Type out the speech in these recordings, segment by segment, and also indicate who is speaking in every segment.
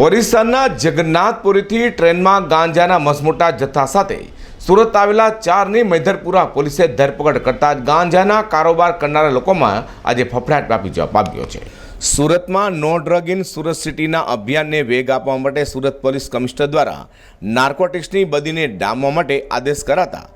Speaker 1: ઓરિસ્સાના જગન્નાથપુરીથી ટ્રેનમાં ગાંજાના મસમોટા જથ્થા સાથે સુરત આવેલા ચારની મૈધરપુરા પોલીસે ધરપકડ કરતા ગાંજાના કારોબાર કરનારા લોકોમાં આજે ફફડાટ વ્યાપી જવા પામ્યો છે. સુરતમાં નો ડ્રગ ઇન સુરત સિટીના અભિયાનને વેગ આપવા માટે સુરત પોલીસ કમિશનર દ્વારા નાર્કોટિક્સની બદીને ડામવા માટે આદેશ કરાતા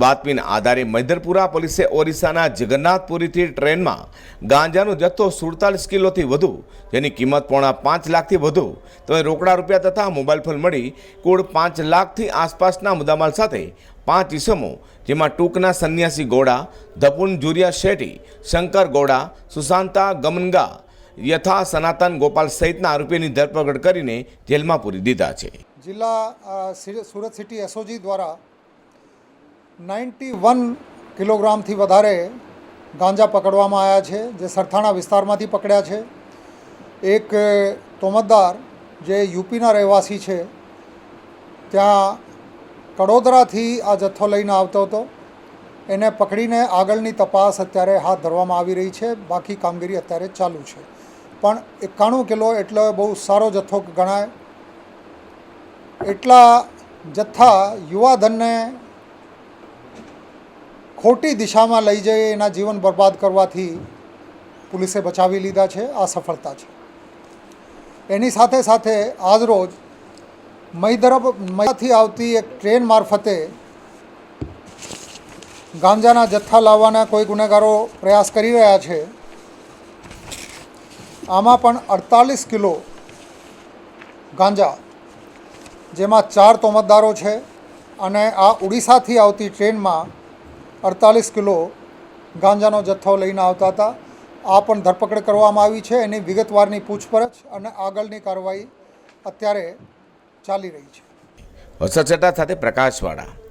Speaker 1: બાતમીના આધારે મૈધરપુરા પોલીસે ઓરિસ્સાના જગન્નાથપુરીથી ટ્રેનમાં ગાંજાનો જથ્થો સુડતાલીસ કિલોથી વધુ, જેની કિંમત પોણા પાંચ લાખથી વધુ. તમે રોકડા રૂપિયા તથા મોબાઈલ ફોન મળી કુલ પાંચ લાખથી આસપાસના મુદ્દામાલ સાથે પાંચ ઈસમો, જેમાં ટૂંકના સંન્યાસી ગોડા, ધપુન જુરિયા શેઠી શંકર ગોડા, સુશાંતા ગમનગા, યથા સનાતન ગોપાલ સહિતના આરોપીની ધરપકડ કરીને જેલમાં પૂરી દીધા છે.
Speaker 2: જિલ્લા સુરત સિટી એસઓજી દ્વારા નાઇન્ટી વન કિલોગ્રામથી વધારે ગાંજા પકડવામાં આવ્યા છે, જે સરથાણા વિસ્તારમાંથી પકડ્યા છે. એક તોમતદાર જે યુપીના રહેવાસી છે, ત્યાં કડોદરાથી આ જથ્થો લઈને આવતો હતો. એને પકડીને આગળની તપાસ અત્યારે હાથ ધરવામાં આવી રહી છે, બાકી કામગીરી અત્યારે ચાલુ છે. પણ એકાણું કિલો એટલો બહુ સારો જથ્થો ગણાય. એટલા જથ્થા યુવાધનને ખોટી દિશામાં લઈ જઈ એના જીવન બરબાદ કરવાથી પોલીસે બચાવી લીધા છે, આ સફળતા છે. એની સાથે સાથે આજરોજ મહીધરપ મહીથી આવતી એક ટ્રેન મારફતે ગાંજાના જથ્થા લાવવાના કોઈ ગુનેગારો પ્રયાસ કરી રહ્યા છે. આમાં પણ અડતાલીસ કિલો ગાંજા, જેમાં ચાર તોમતદારો છે અને આ ઉડીસાથી આવતી ટ્રેનમાં અડતાલીસ કિલો ગાંજાનો જથ્થો લઈને આવતા હતા. આ પણ ધરપકડ કરવામાં આવી છે. એની વિગતવારની પૂછપરછ અને આગળની કાર્યવાહી અત્યારે ચાલી રહી છે.
Speaker 1: વસત સાથે પ્રકાશવાળા.